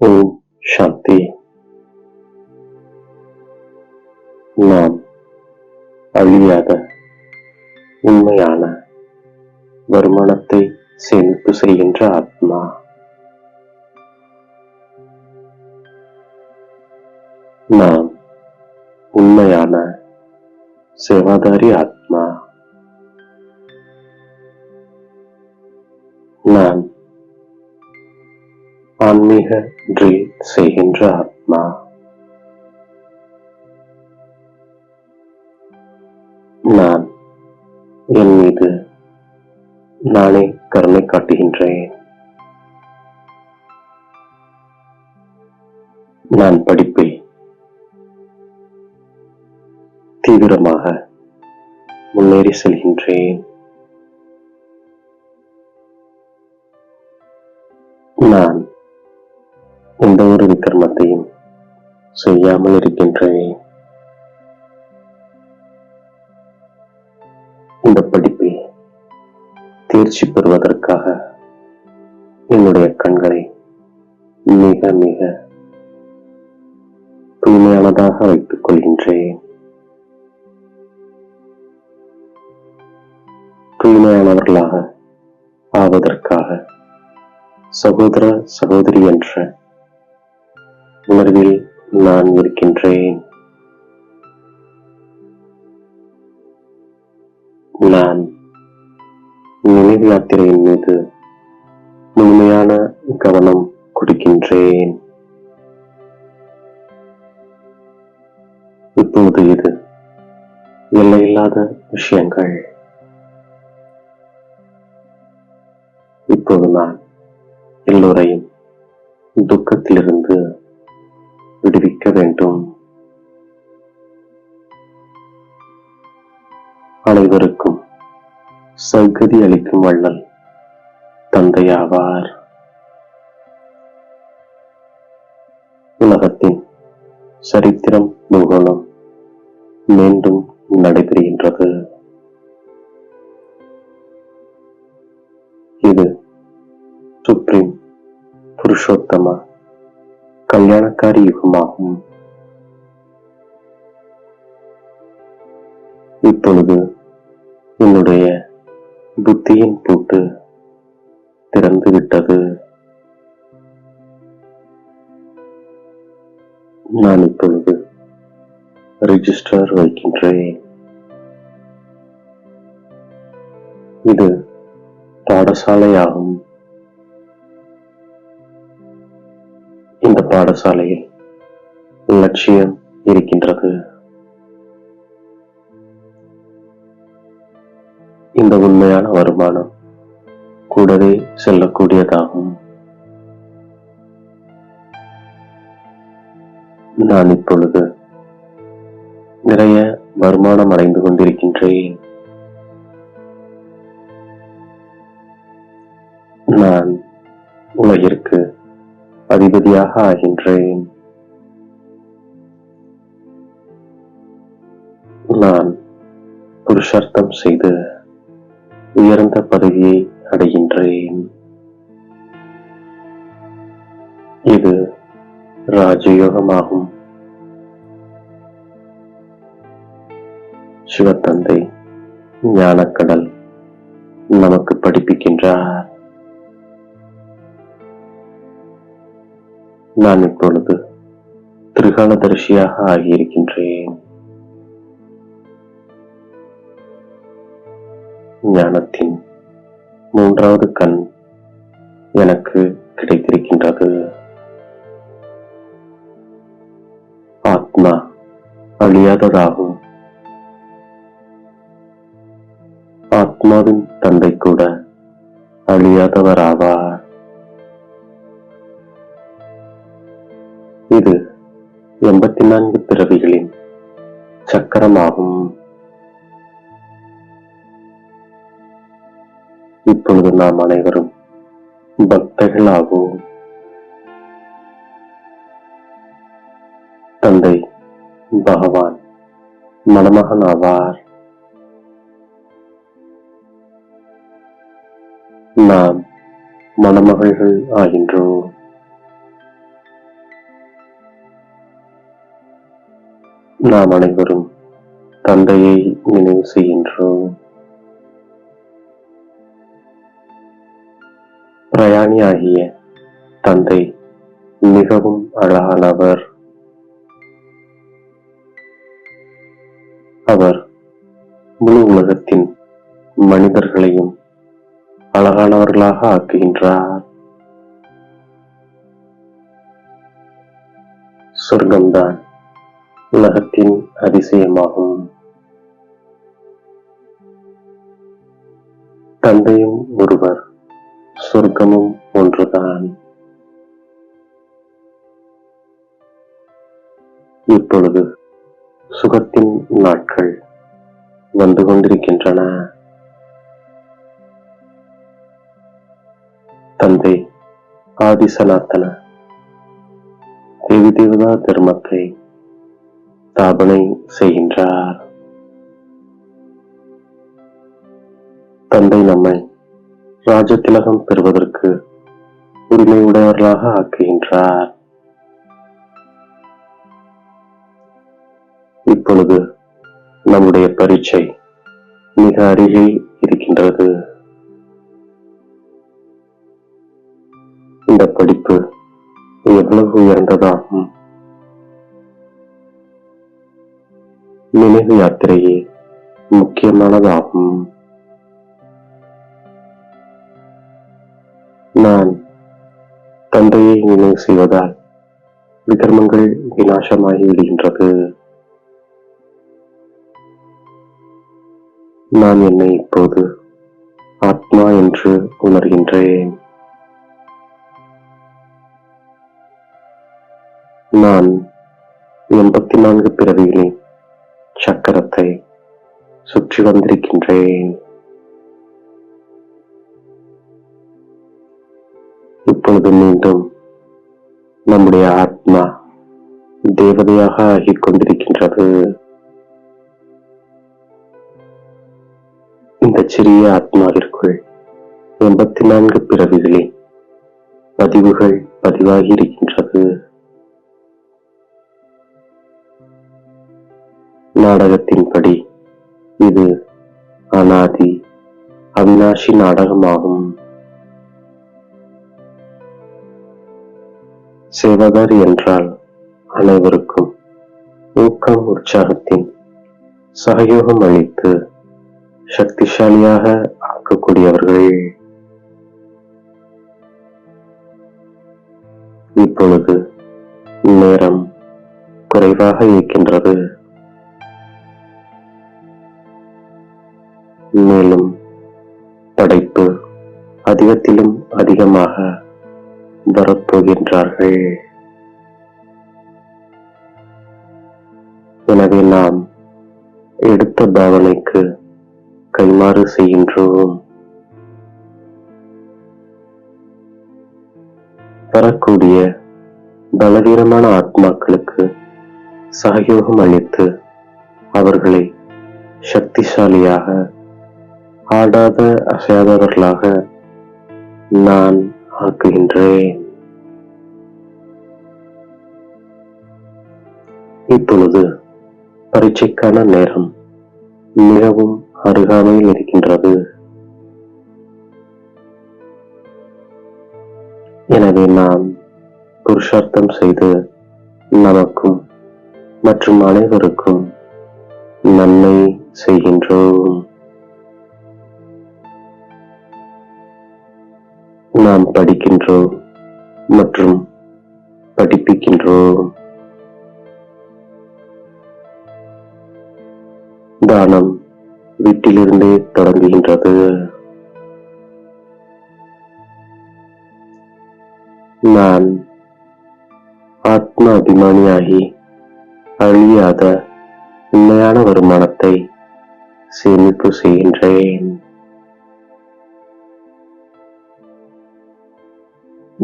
ஓம் சாந்தி நாம் அழியாத உண்மையான வருமானத்தை சேமிப்பு செய்கின்ற ஆத்மா நாம் உண்மையான சேவாதாரி ஆத்மா நான் ஆன்மீக ட்ரில் செய்கின்ற ஆத்மா. நான் என் மீது நானே கருணை காட்டுகின்றேன். நான் படிப்பை தீவிரமாக முன்னேறி செல்கின்றேன். செய்யாமல் இருக்கின்றேன் இந்த படிப்பை தேர்ச்சி பெறுவதற்காக என்னுடைய கண்களை மிக மிக தூய்மையானதாக வைத்துக் கொள்கின்றேன். தூய்மையானவர்களாக ஆவதற்காக சகோதர சகோதரி என்ற உணர்வில் நான் இருக்கின்றேன். நான் நினைவு யாத்திரையின் மீது முழுமையான கவனம் கொடுக்கின்றேன். இப்போது இது எல்லையில்லாத விஷயங்கள். இப்போது நான் எல்லோரையும் துக்கத்திலிருந்து வேண்டும். அனைவருக்கும் சௌகதி அளிக்கும் வள்ளல் தந்தையாவார். உலகத்தின் சரித்திரம் பூகோளம் மீண்டும் நடைபெறுகின்றது. இது சுப்ரீம் புருஷோத்தம கல்யாணக்காரி யுகமாகும். இப்பொழுது என்னுடைய புத்தியின் பூட்டு திறந்து விட்டது. நான் இப்பொழுது ரிஜிஸ்டர் வைக்கின்றேன். இது பாடசாலையாகும். இந்த பாடசாலையில் லட்சியம் இருக்கின்றது. இந்த உண்மையான வருமானம் கூடவே செல்லக்கூடியதாகும். நான் இப்பொழுது நிறைய வருமானம் அடைந்து கொண்டிருக்கின்றேன். நான் உலகிற்கு அதிபதியாக ஆகின்றேன். நான் புருஷார்த்தம் செய்து உயர்ந்த பதவியை அடைகின்றேன். இது ராஜயோகமாகும். சிவத்தந்தை ஞானக்கடல் நமக்கு படிப்பிக்கின்றார். நான் இப்பொழுது திரிகாலதரிசியாக ஆகியிருக்கின்றேன். ஞானத்தின் மூன்றாவது கண் எனக்கு கிடைத்திருக்கின்றது. ஆத்மா அழியாததாகும். ஆத்மாவின் தந்தை கூட அழியாதவராவார். இது எண்பத்தி நான்கு பிறவிகளின் சக்கரமாகும். இப்பொழுது நாம் அனைவரும் பக்தர்களாகவும் தந்தை பகவான் மணமகன் ஆவார். நாம் மணமகள்கள் ஆகின்றோம். நாம் அனைவரும் தந்தையை நினைவு செய்கின்றோம். பிரயாணியாகிய தந்தை மிகவும் அழகானவர். அவர் முழு உலகத்தின் மனிதர்களையும் அழகானவர்களாக ஆக்குகின்றார். சொர்க்கம்தான் உலகத்தின் அதிசயமாகும். தந்தையும் ஒருவர் சொர்க்கமும் ஒன்றுதான். இப்பொழுது சுகத்தின் நாட்கள் வந்து கொண்டிருக்கின்றன. தந்தை ஆதிசனாத்தன தேவி தேவதா தர்மத்தை ஸ்தாபனை செய்கின்றார். தந்தை நம்மை ராஜதிலகம் பெறுவதற்கு உரிமை உடையவர்களாக ஆக்குகின்றார். இப்பொழுது நம்முடைய பரீட்சை மிக அருகில் இருக்கின்றது. இந்த படிப்பு எவ்வளவு உயர்ந்ததாகும்? நினைவு யாத்திரையே முக்கியமானதாகும். நான் தந்தையை நினைவு செய்வதால் விகர்மங்கள் விநாசமாகி விடுகின்றது. நான் என்னை இப்போது ஆத்மா என்று உணர்கின்றேன். நான் எண்பத்தி நான்கு பிறவிகளின் சக்கரத்தை சுற்றி வந்திருக்கின்றேன். இப்பொழுது மீண்டும் நம்முடைய ஆத்மா தேவதையாக ஆகிக் கொண்டிருக்கின்றது. இந்த சிறிய ஆத்மாவிற்குள் எண்பத்தி நான்கு பிறவிகளின் பதிவுகள் பதிவாகி இருக்கின்றது. நாடகத்தின்படி இது அனாதி அவினாஷி நாடகமாகும். சேவகர் என்றால் அனைவருக்கும் ஊக்கம் உற்சாகத்தின் சகயோகம் அளித்து சக்திசாலியாக ஆக்கக்கூடியவர்கள். இப்பொழுது நேரம் குறைவாக இருக்கின்றது. மேலும் படைப்பு அதிகத்திலும் அதிகமாக வரப்போகின்றார்கள். எனவே நாம் எடுத்த பாவனைக்கு கைமாறு செய்கின்றோம். வரக்கூடிய பலவீனமான ஆத்மாக்களுக்கு சகயோகம் அளித்து அவர்களை சக்திசாலியாக ஆடாத அசையாதவர்களாக நான் ஆக்குகின்றேன். இப்பொழுது பரீட்சைக்கான நேரம் மிகவும் அருகாமையில் இருக்கின்றது. எனவே நாம் புருஷார்த்தம் செய்து நமக்கும் மற்றும் அனைவருக்கும் நன்மை செய்கின்றோம். நாம் படிக்கின்றோம் மற்றும் படிப்பிக்கின்றோம் தானம் வீட்டிலிருந்தே தொடங்குகின்றது. நான் ஆத்ம அபிமானியாகி அழியாத உண்மையான வருமானத்தை சேமிப்பு செய்கின்றேன்.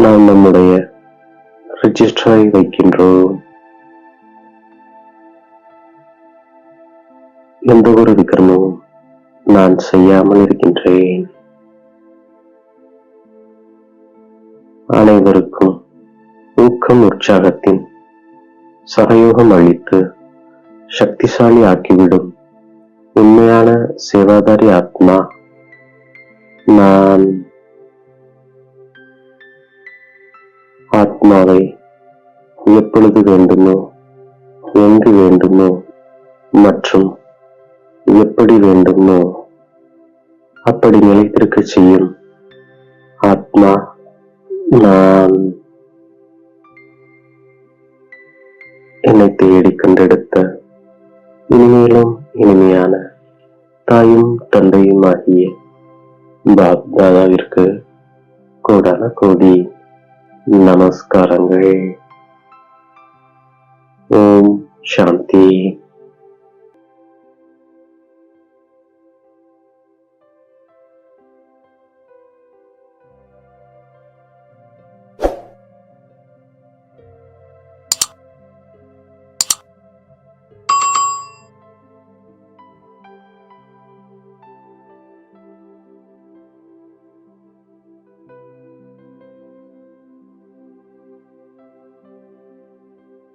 நாம் நம்முடைய ரிஜிஸ்டரை வைக்கின்றோம். எந்த ஒரு விக்ரமும் நான் செய்யாமல் இருக்கின்றேன். அனைவருக்கும் ஊக்கம் உற்சாகத்தின் சகயோகம் அளித்து சக்திசாலி ஆக்கிவிடும் உண்மையான சேவாதாரி ஆத்மா நான் ஆத்மாவை எப்பொழுது வேண்டுமோ எங்கு வேண்டுமோ மற்றும் எப்படி வேண்டுமோ அப்படி நிலைத்திருக்க செய்யும் ஆத்மா நான். என்னை தேடி கண்டெடுத்த இனிமேலும் இனிமையான தாயும் தந்தையும் ஆகிய பாப் தாதாவிற்கு கோடான கோடி நமஸ்காரங்கள். ஓம் சாந்தி.